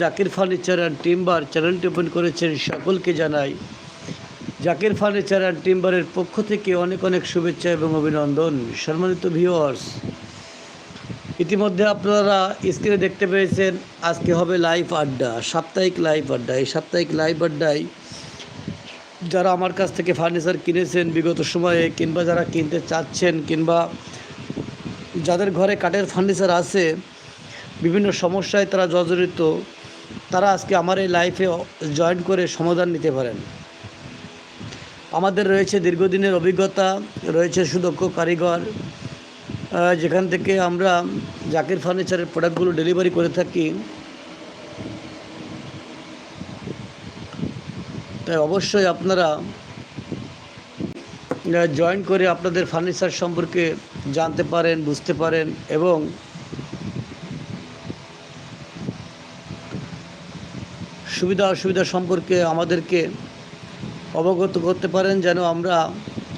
Zakir furniture and timber চ্যানেলটি open করেছেন সকলকে জানাই। জাকির ফার্নিচার অ্যান্ড টিম্বারের পক্ষ থেকে অনেক অনেক শুভেচ্ছা এবং অভিনন্দন। সম্মানিত ভিউয়ার্স ইতিমধ্যে আপনারা স্ক্রিনে দেখতে পেয়েছেন, আজকে হবে লাইভ আড্ডা, সাপ্তাহিক লাইভ আড্ডা। এই সাপ্তাহিক লাইভ আড্ডায় যারা আমার কাছ থেকে ফার্নিচার কিনেছেন, বিগত সময়ে কিংবা যারা কিনতে চাচ্ছেন কিংবা যাদের ঘরে কাঠের ফার্নিচার আছে, বিভিন্ন সমস্যায় তারা জর্জরিত। তারা আজকে আমার এই লাইফে জয়েন করে সমাধান নিতে পারেন। আমাদের রয়েছে দীর্ঘদিনের অভিজ্ঞতা, রয়েছে সুদক্ষ কারিগর যেখান থেকে আমরা জাকির ফার্নিচারের প্রোডাক্টগুলো ডেলিভারি করে থাকি। তাই অবশ্যই আপনারা জয়েন করে আপনাদের ফার্নিচার সম্পর্কে জানতে পারেন, বুঝতে পারেন এবং সুবিধা অসুবিধা সম্পর্কে আমাদেরকে অবগত করতে পারেন যেন আমরা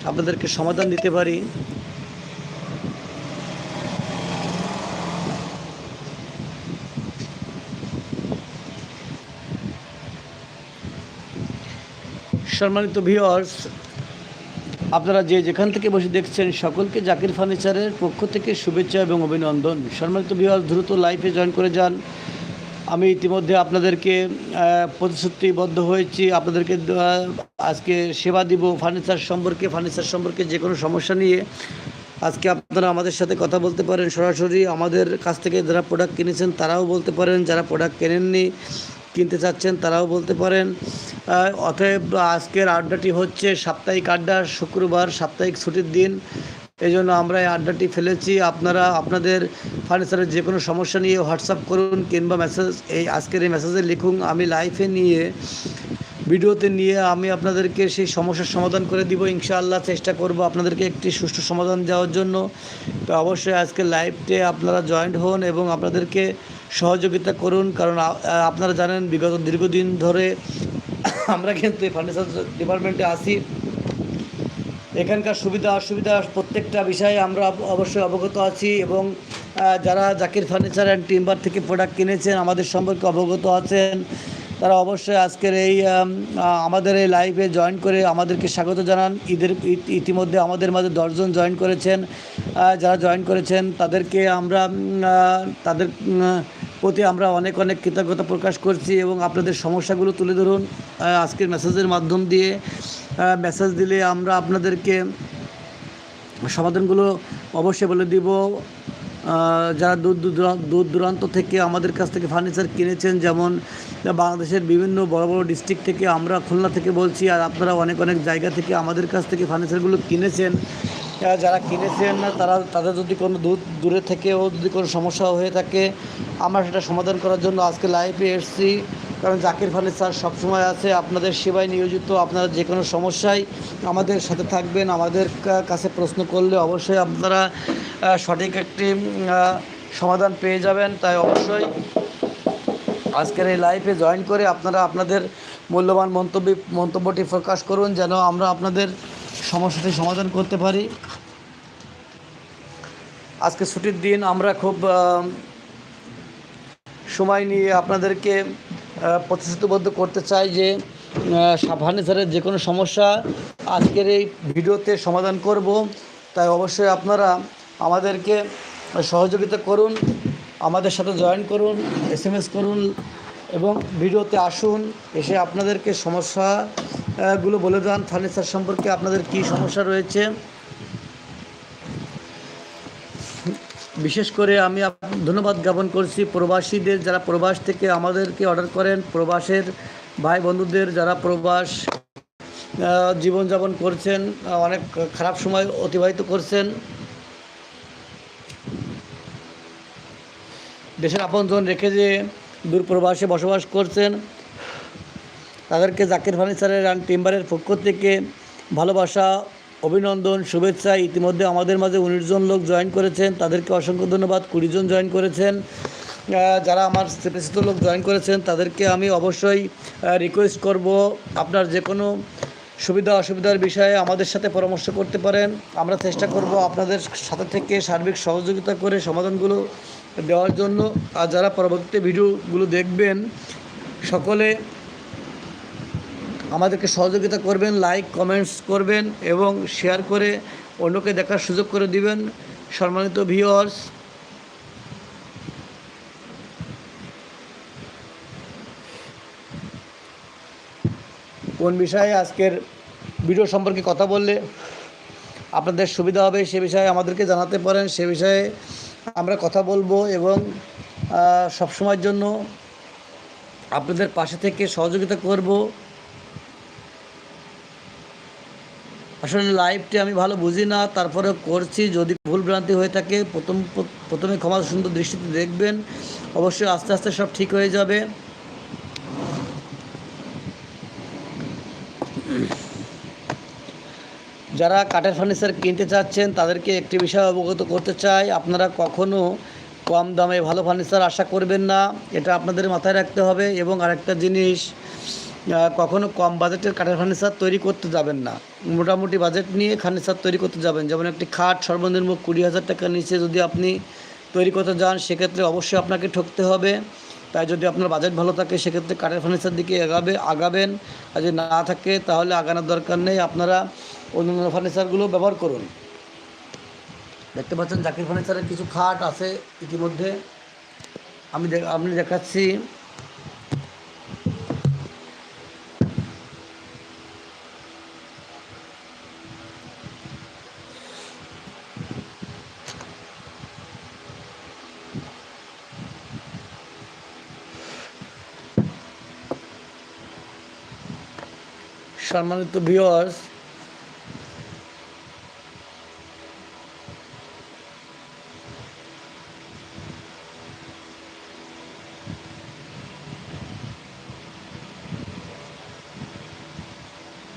আপনাদেরকে সমাধান দিতে পারি। সম্মানিত ভিওয়ার্স আপনারা যে যেখান থেকে বসে দেখছেন সকলকে জাকির ফার্নিচারের পক্ষ থেকে শুভেচ্ছা এবং অভিনন্দন। সম্মানিত ভিওয়ার্স দ্রুত লাইফে জয়েন করে যান। আমি ইতিমধ্যে আপনাদেরকে প্রতিশ্রুতিবদ্ধ হয়েছি। আপনাদেরকে আজকে সেবা দিব ফার্নিচার সম্পর্কে ফার্নিচার সম্পর্কে যে কোনো সমস্যা নিয়ে। আজকে আপনারা আমাদের সাথে কথা বলতে পারেন। সরাসরি আমাদের কাছ থেকে যারা প্রোডাক্ট কিনেছেন, তারাও বলতে পারেন। যারা প্রোডাক্ট কেনেননি, কিনতে চাচ্ছেন, তারাও বলতে পারেন। অতএব আজকের আড্ডাটি হচ্ছে সাপ্তাহিক আড্ডা। শুক্রবার সাপ্তাহিক ছুটির দিন। এই জন্য আমরা এই আড্ডাটি ফেলেছি। আপনারা, আপনাদের ফার্নিচারের যে কোনো সমস্যা নিয়ে হোয়াটসঅ্যাপ করুন কিংবা মেসেজ এই আজকের এই মেসেজে লিখুন। আমি লাইভে নিয়ে ভিডিওতে নিয়ে আমি আপনাদেরকে সেই সমস্যার সমাধান করে দিব। ইনশাআল্লাহ চেষ্টা করব আপনাদেরকে একটি সুষ্ঠু সমাধান দেওয়ার জন্য। তো অবশ্যই আজকে লাইভটে আপনারা জয়েন্ট হন এবং আপনাদেরকে সহযোগিতা করুন। কারণ আপনারা জানেন বিগত দীর্ঘদিন ধরে আমরা কিন্তু এই ফার্নিচার ডিপার্টমেন্টে আসি এখানকার সুবিধা, অসুবিধা প্রত্যেকটা বিষয়ে আমরা অবশ্যই অবগত আছি এবং যারা জাকির ফার্নিচার অ্যান্ড টিম্বার থেকে প্রোডাক্ট কিনেছেন, আমাদের সম্পর্কে অবগত আছেন। তারা অবশ্যই আজকের এই আমাদের এই লাইভে জয়েন করে আমাদেরকে স্বাগত জানান। ঈদের ইত- ইতিমধ্যে আমাদের মাঝে দশজন জয়েন করেছেন। যারা জয়েন করেছেন, তাদেরকে আমরা তাদের প্রতি আমরা অনেক অনেক কৃতজ্ঞতা প্রকাশ করছি এবং আপনাদের সমস্যাগুলো তুলে ধরুন আজকের মেসেজের মাধ্যম দিয়ে মেসেজ দিলে আমরা আপনাদেরকে সমাধানগুলো অবশ্যই বলে দিব। যারা দূর দূর দূর দূরান্ত থেকে আমাদের কাছ থেকে ফার্নিচার কিনেছেন, যেমন বাংলাদেশের বিভিন্ন বড় বড় ডিস্ট্রিক্ট থেকে আমরা খুলনা থেকে বলছি, আর আপনারা অনেক অনেক জায়গা থেকে আমাদের কাছ থেকে ফার্নিচারগুলো কিনেছেন। যারা কিনেছেন না, তারা তাদের যদি কোনো দূর দূরে থেকেও যদি কোনো সমস্যা হয়ে থাকে, আমরা সেটা সমাধান করার জন্য আজকে লাইভে এসেছি। কারণ জাকির ফার্নিচার সবসময় আছে, আপনাদের সেবায় নিয়োজিত, আপনারা যে কোনো সমস্যায় আমাদের সাথে থাকবেন, আমাদের কাছে প্রশ্ন করলে অবশ্যই আপনারা সঠিক একটি সমাধান পেয়ে যাবেন। তাই অবশ্যই আজকের এই লাইভে জয়েন করে আপনারা আপনাদের মূল্যবান মন্তব্য মন্তব্যটি প্রকাশ করুন, যেন আমরা আপনাদের সমস্যাটি সমাধান করতে পারি। আজকে ছুটির দিন আমরা খুব সময় নিয়ে আপনাদেরকে প্রতিশ্রুতিবদ্ধ করতে চাই যে ফার্নিচারের যে কোনো সমস্যা আজকের এই ভিডিওতে সমাধান করব। তাই অবশ্যই আপনারা আমাদেরকে সহযোগিতা করুন, আমাদের সাথে জয়েন করুন এস করুন এবং ভিডিওতে আসুন, এসে আপনাদেরকে সমস্যাগুলো বলে দেন ফার্নিচার সম্পর্কে আপনাদের কী সমস্যা রয়েছে? বিশেষ করে আমি ধন্যবাদ জ্ঞাপন করছি প্রবাসীদের যারা প্রবাস থেকে আমাদেরকে অর্ডার করেন, প্রবাসের ভাই বন্ধুদের যারা প্রবাস জীবনযাপন করছেন অনেক খারাপ সময় অতিবাহিত করছেন। দেশের আপনজন রেখে যে দূর প্রবাসে বসবাস করছেন। তাদেরকে জাকির ফার্নিচারের অ্যান্ড টিম্বারের পক্ষ থেকে ভালোবাসা, অভিনন্দন, শুভেচ্ছা। ইতিমধ্যে আমাদের মাঝে উনিশ জন লোক জয়েন করেছেন। তাদেরকে অসংখ্য ধন্যবাদ। কুড়ি জন জয়েন করেছেন। যারা আমার পরিচিত লোক জয়েন করেছেন, তাদেরকে আমি অবশ্যই রিকোয়েস্ট করব আপনার যে কোনো সুবিধা, অসুবিধার বিষয়ে আমাদের সাথে পরামর্শ করতে পারেন। আমরা চেষ্টা করব আপনাদের সাথে থেকে সার্বিক সহযোগিতা করে সমাধানগুলো দেওয়ার জন্য। আর যারা পরবর্তীতে ভিডিওগুলো দেখবেন, সকলে আমাদেরকে সহযোগিতা করবেন লাইক কমেন্টস করবেন এবং শেয়ার করে অন্যকে দেখার সুযোগ করে দিবেন। সম্মানিত ভিউয়ার্স কোন বিষয়ে আজকের ভিডিও সম্পর্কে কথা বললে আপনাদের সুবিধা হবে, সে বিষয়ে আমাদেরকে জানাতে পারেন। সে বিষয়ে আমরা কথা বলব এবং সবসময়ের জন্য আপনাদের পাশে থেকে সহযোগিতা করব। আসলে লাইভটি আমি ভালো বুঝি না তারপরে করছি। যদি ভুল ভ্রান্তি হয়ে থাকে, প্রথম, প্রথমে ক্ষমা সুন্দর দৃষ্টিতে দেখবেন। অবশ্যই আস্তে আস্তে সব ঠিক হয়ে যাবে। যারা কাঠের ফার্নিচার কিনতে চাচ্ছেন, তাদেরকে একটি বিষয় অবগত করতে চাই। আপনারা কখনো কম দামে ভালো ফার্নিচার আশা করবেন না। এটা আপনাদের মাথায় রাখতে হবে। এবং আরেকটা জিনিস কখনো কম বাজেটের কাঠের ফার্নিচার তৈরি করতে যাবেন না। মোটামুটি বাজেট নিয়ে ফার্নিচার তৈরি করতে যাবেন। যেমন একটি খাট, সর্বনিম্ন কুড়ি হাজার টাকার নিচে যদি আপনি তৈরি করতে যান, সেক্ষেত্রে অবশ্যই আপনাকে ঠকতে হবে। তাই যদি আপনার বাজেট ভালো থাকে, সেক্ষেত্রে কাঠের ফার্নিচার দিকে এগাবে, আগাবেন। আর যদি না থাকে, তাহলে আগানোর দরকার নেই। আপনারা অন্যান্য ফার্নিচারগুলো ব্যবহার করুন। দেখতে পাচ্ছেন জাকির ফার্নিচারের কিছু খাট আছে ইতিমধ্যে। আমি আমি দেখাচ্ছি। সম্মানিত ভিউয়ার্স